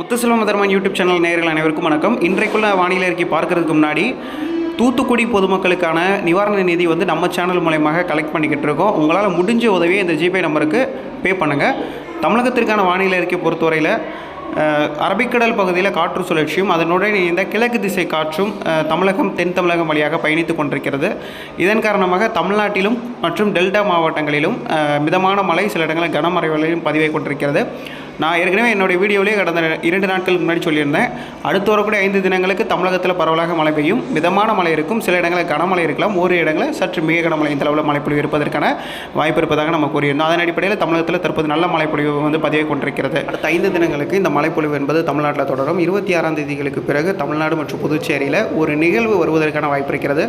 Muthuselvam YouTube channel நேயர்கள் அனைவருக்கும் வணக்கம். இன்றைக்குள்ள வானிலை அறிக்கை பார்க்கறதுக்கு முன்னாடி தூத்துக்குடி பொதுமக்களுக்கான நிவாரண நிதி வந்து நம்ம சேனல் மூலயமாக கலெக்ட் பண்ணிக்கிட்டு இருக்கோம். உங்களால் முடிஞ்ச உதவியை இந்த ஜிபே நம்பருக்கு பே பண்ணுங்கள் தமிழகத்திற்கான வானிலை அறிக்கை பொறுத்தவரையில் அரபிக்கடல் பகுதியில் காற்று சுழற்சியும் அதனுடன் இந்த கிழக்கு திசை காற்றும் தமிழகம் தென் தமிழகம் வழியாக பயணித்து கொண்டிருக்கிறது. இதன் காரணமாக தமிழ்நாட்டிலும் மற்றும் டெல்டா மாவட்டங்களிலும் மிதமான மழை சில இடங்களில் கனமழை பதிவை கொண்டிருக்கிறது. நான் ஏற்கனவே என்னுடைய வீடியோவிலே கடந்த இரண்டு நாட்களுக்கு முன்னாடி சொல்லியிருந்தேன். அடுத்து வரக்கூடிய ஐந்து தினங்களுக்கு தமிழகத்தில் பரவலாக மழை பெய்யும். மிதமான மழை இருக்கும். சில இடங்களில் கனமழை இருக்கலாம். ஒரு இடங்களில் சற்று மிக கனமழை இந்த அளவில் மழைப்பொழிவு இருப்பதற்கான வாய்ப்பு இருப்பதாக நம்ம கூறியிருந்தோம். அதன் அடிப்படையில் தமிழகத்தில் தற்போது நல்ல மழைப்பொழிவு வந்து பதிவு கொண்டிருக்கிறது. அடுத்த ஐந்து தினங்களுக்கு இந்த மழைப்பொழிவு என்பது தமிழ்நாட்டில் தொடரும். இருபத்தி ஆறாம் தேதிகளுக்கு பிறகு தமிழ்நாடு மற்றும் புதுச்சேரியில் ஒரு நிகழ்வு வருவதற்கான வாய்ப்பு இருக்கிறது.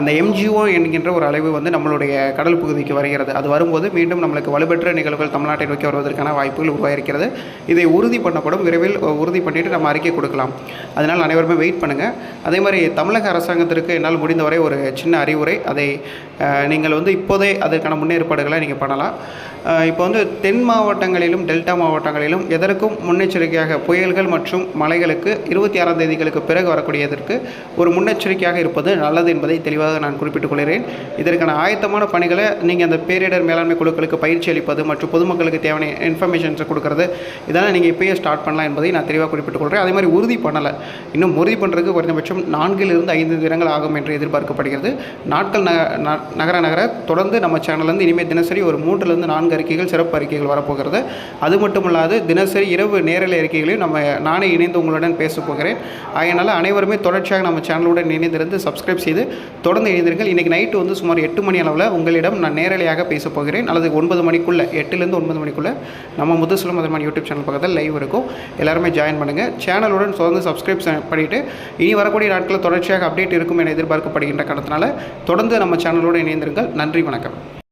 அந்த எம்ஜிஓ என்கின்ற ஒரு அளவு வந்து நம்மளுடைய கடல் பகுதிக்கு வருகிறது. அது வரும்போது மீண்டும் நம்மளுக்கு வலுப்பெற்ற நிகழ்வுகள் தமிழ்நாட்டை நோக்கி வருவதற்கான வாய்ப்புகள் இதை உறுதி பண்ணப்படும். விரைவில் உறுதி பண்ணிட்டு நம்ம அறிக்கை கொடுக்கலாம். அதனால் அனைவருமே வெயிட் பண்ணுங்கள் அதே மாதிரி தமிழக அரசாங்கத்திற்கு என்னால் முடிந்தவரை ஒரு சின்ன அறிவுரை. அதை நீங்கள் வந்து இப்போதே அதற்கான முன்னேற்பாடுகளை நீங்கள் பண்ணலாம். இப்போ வந்து தென் மாவட்டங்களிலும் டெல்டா மாவட்டங்களிலும் எதற்கும் முன்னெச்சரிக்கையாக புயல்கள் மற்றும் மலைகளுக்கு இருபத்தி ஆறாம் தேதிகளுக்கு பிறகு வரக்கூடியதற்கு ஒரு முன்னெச்சரிக்கையாக இருப்பது நல்லது என்பதை தெளிவாக நான் குறிப்பிட்டுக் கொள்கிறேன். இதற்கான ஆயத்தமான பணிகளை நீங்கள் அந்த பேரிடர் மேலாண்மை குழுக்களுக்கு பயிற்சி அளிப்பது மற்றும் பொதுமக்களுக்கு தேவையான இன்ஃபர்மேஷன்ஸை கொடுக்கறது இதெல்லாம் நீங்கள் இப்போயே ஸ்டார்ட் பண்ணலாம் என்பதை நான் தெளிவாக குறிப்பிட்டுக் கொள்கிறேன் அதே மாதிரி உறுதி பண்ணலை. இன்னும் உறுதி பண்ணுறதுக்கு குறைந்தபட்சம் நான்கிலிருந்து ஐந்து தினங்கள் ஆகும் என்று எதிர்பார்க்கப்படுகிறது. நாட்கள் ந- நகர நகர தொடர்ந்து நம்ம சேனல்லேருந்து இனிமேல் தினசரி ஒரு மூன்றுலேருந்து நான்கு அறிக்கைகள் சிறப்பு அறிக்கைகள் வரப்போகிறது. அது மட்டும் இல்லாது தினசரி இரவு நேரலை அறிக்கைகளையும் நம்ம நானே இணைந்து உங்களுடன் பேச போகிறேன். அதனால் அனைவருமே தொடர்ச்சியாக நம்ம சேனலுடன் இணைந்திருந்து சப்ஸ்கிரைப் செய்து தொடர்ந்து இணைந்திருங்கள். இன்றைக்கி நைட்டு வந்து சுமார் எட்டு மணி அளவில் உங்களிடம் நான் நேரலையாக பேச போகிறேன். அல்லது ஒன்பது மணிக்குள்ளே எட்டுலேருந்து ஒன்பது மணிக்குள்ளே நம்ம முத்துசுலம் மதமான யூடியூப் சேனல் பக்கத்தில் லைவ் இருக்கும். எல்லாருமே ஜாயின் பண்ணுங்கள் சேனலுடன் தொடர்ந்து சப்ஸ்கிரைப் பண்ணிவிட்டு இனி வரக்கூடிய நாட்களில் தொடர்ச்சியாக அப்டேட் இருக்கும் என எதிர்பார்க்கப்படுகின்ற காரணத்தினால தொடர்ந்து நம்ம சேனலோடு இணைந்திருங்கள். நன்றி வணக்கம்.